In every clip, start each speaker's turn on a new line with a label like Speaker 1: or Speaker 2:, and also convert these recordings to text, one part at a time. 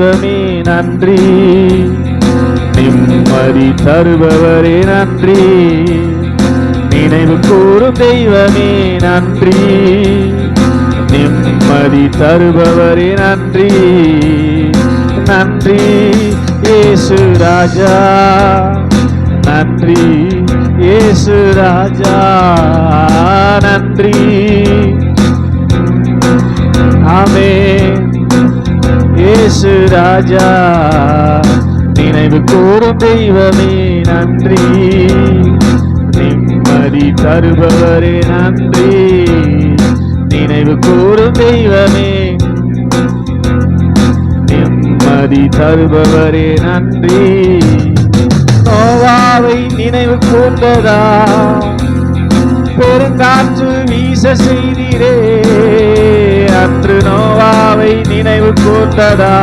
Speaker 1: தெய்வமே நன்றி நிம்மதி தருபவரே நன்றி நினைவு கூறும் தெய்வமே நன்றி நிம்மதி தருபவரே நன்றி நன்றி இயேசு ராஜா நன்றி இயேசு ராஜா நன்றி ஆமே இயேசு ராஜா. நினைவு கூறும் தெய்வமே நன்றி. நிம்மதி தருபவரே நன்றி. நினைவு கூறும் தெய்வமே நிம்மதி தருபவரே நன்றி. நோவாவை நினைவு கூர்ந்ததா? பெருங்காற்று வீச செய்தீரே. அன்று நோவாவை நினைவு கூர்ந்ததா?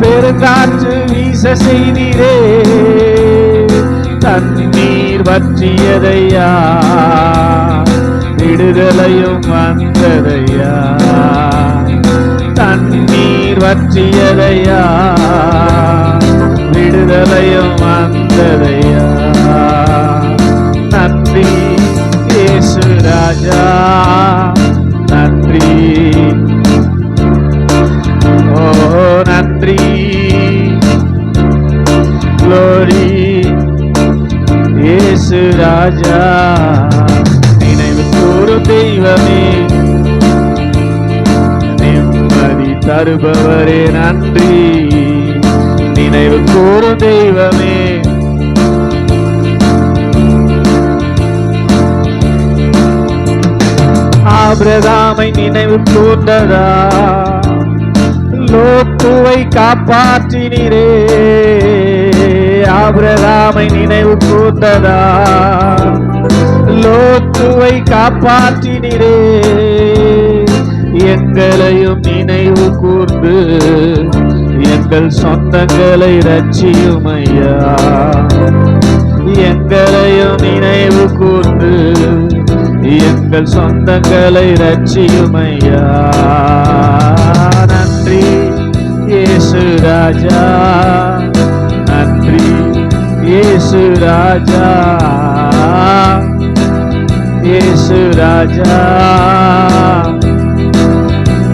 Speaker 1: பெருங்காற்று வீச செய்தீரே. தண்ணீர் பற்றியதையா விடுதலையும் வந்ததையா? தண்ணீர் வற்றியதையா? விடுதலையும் வந்ததையா? நன்றி. ஓ நன்றி. Glory. இயேசு ராஜா. நினைவு கூறும் தெய்வமே. நிம்மதி தருபவரே நன்றி. நினைவு கூறும் தெய்வமே. ஆபிரகாமை நினைவு கூர்ந்ததா லோத்துவை காப்பாற்றினீரே. ஆபிரகாமை நினைவு கூர்ந்ததா லோத்துவை காப்பாற்றினீரே. எங்களையும் நினைவு கூர்ந்து எங்கள் சொந்தங்களை ரட்சியும் ஐயா எங்களையும் நினைவு கூர்ந்து எங்கள் சொந்தங்களை ரட்சியுமையா? நன்றி இயேசு ராஜா. நன்றி இயேசு ராஜா. இயேசு ராஜா.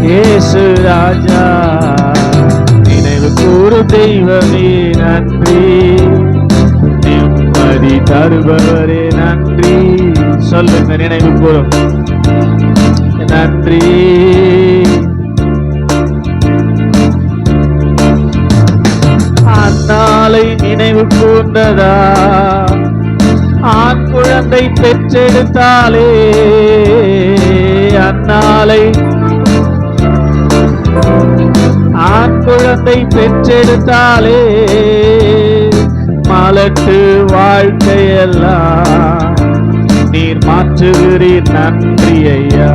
Speaker 1: இயேசு ராஜா. நினைவு கூறு தெய்வமே நன்றி. நிம்மதி தருபவரே நன்றி. சொல்லுங்க நினைவு கூறும். நன்றி. அந்நாளை நினைவு கூர்ந்ததா? ஆண் குழந்தை பெற்றெடுத்தாலே அந்நாளை ஆண் குழந்தை பெற்றெடுத்தாலே மலட்டு வாழ்க்கையெல்லாம் நீர் மாற்றுகிறீர் நன்றி ஐயா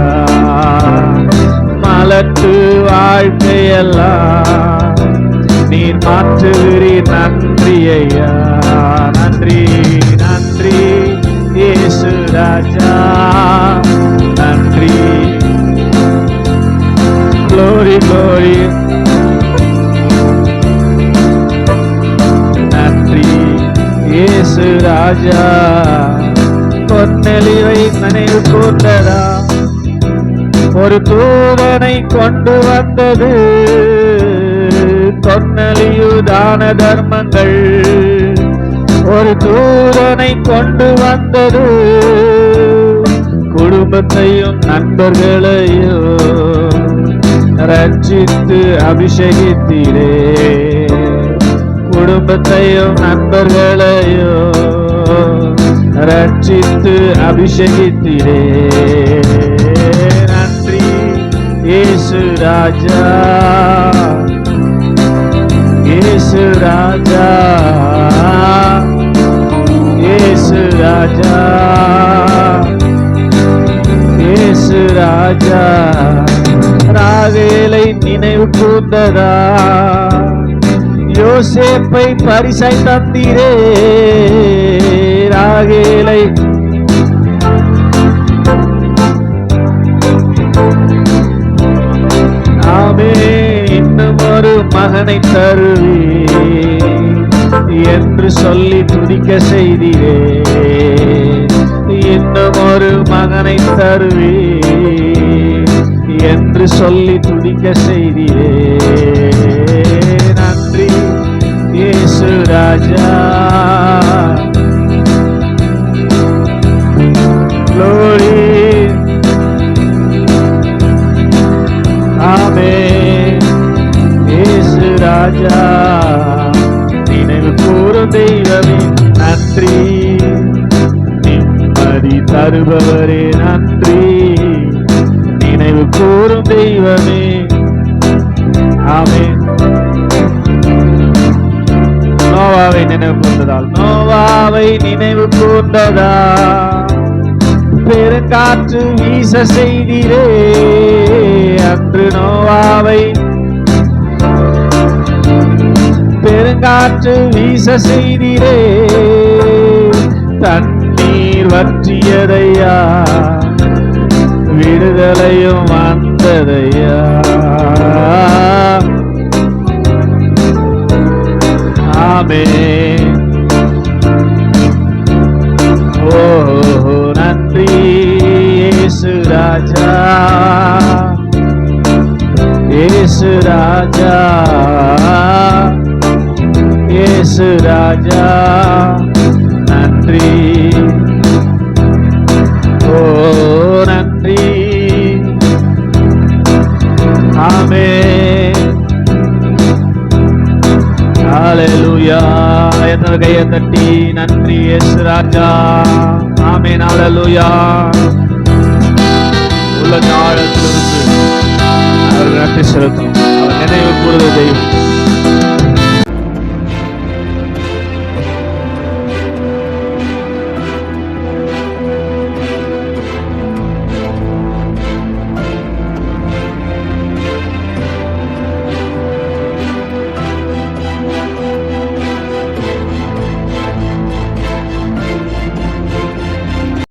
Speaker 1: மலட்டு வாழ்க்கையெல்லாம் நீர் மாற்றுகிறீர் நன்றி ஐயா நன்றி நன்றி இயேசு ராஜா. நன்றி. Glory glory. நன்றி இயேசு ராஜா. பொன்னெளிவை நினைவு கூர்ந்ததா? ஒரு தூதனை கொண்டு வந்தது. தொன்னலியு தான தர்மங்கள். ஒரு தூதனை கொண்டு வந்தது. குடும்பத்தையும் நண்பர்களையும் ரட்சித்து அபிஷேகித்தீரே குடும்பத்தையும் நண்பர்களையும் ரட்சித்து அபிஷேகித்திரே. நன்றி இயேசு ராஜா. இயேசு ராஜா. இயேசு ராஜா. இயேசு ராஜா. ராவேலை நினைவு கூர்ந்ததா? யோசேப்பை பரிசை தந்தீரே. ராகேலை நாமே இன்னும் ஒரு மகனை தருவே என்று சொல்லி துதிக்க செய்தியே இன்னும் ஒரு மகனை தருவே என்று சொல்லி துதிக்க செய்தியே நன்றி இயேசு ராஜா. Glory. Amen. இயேசு ராஜா நினைவு கூறும் தெய்வமே நன்றி நிம்மதி தருபவரே நன்றி நினைவு கூறும் தெய்வமே ஆமே நோவாவை நினைவு கூர்ந்ததால் நோவாவை நினைவு கூர்ந்ததா பெருங்காற்று வீச செய்திரே அன்று நோவாவை. பெருங்காற்று வீச செய்திரே தண்ணீர் வற்றியதையா விடுதலையும் வந்ததையா. இயேசு ராஜா. இயேசு ராஜா. இயேசு ராஜா. நன்றி. ஓ நன்றி. ஆமென். ஹalleluya. என்னோட கையை தட்டி நன்றி இயேசு ராஜா. ஆமென் ஹalleluya. உள்ள ஆழத்திலிருந்து அவர் நன்றி செலுத்தணும் அவர் நினைவு கூறுத தெய்வம்.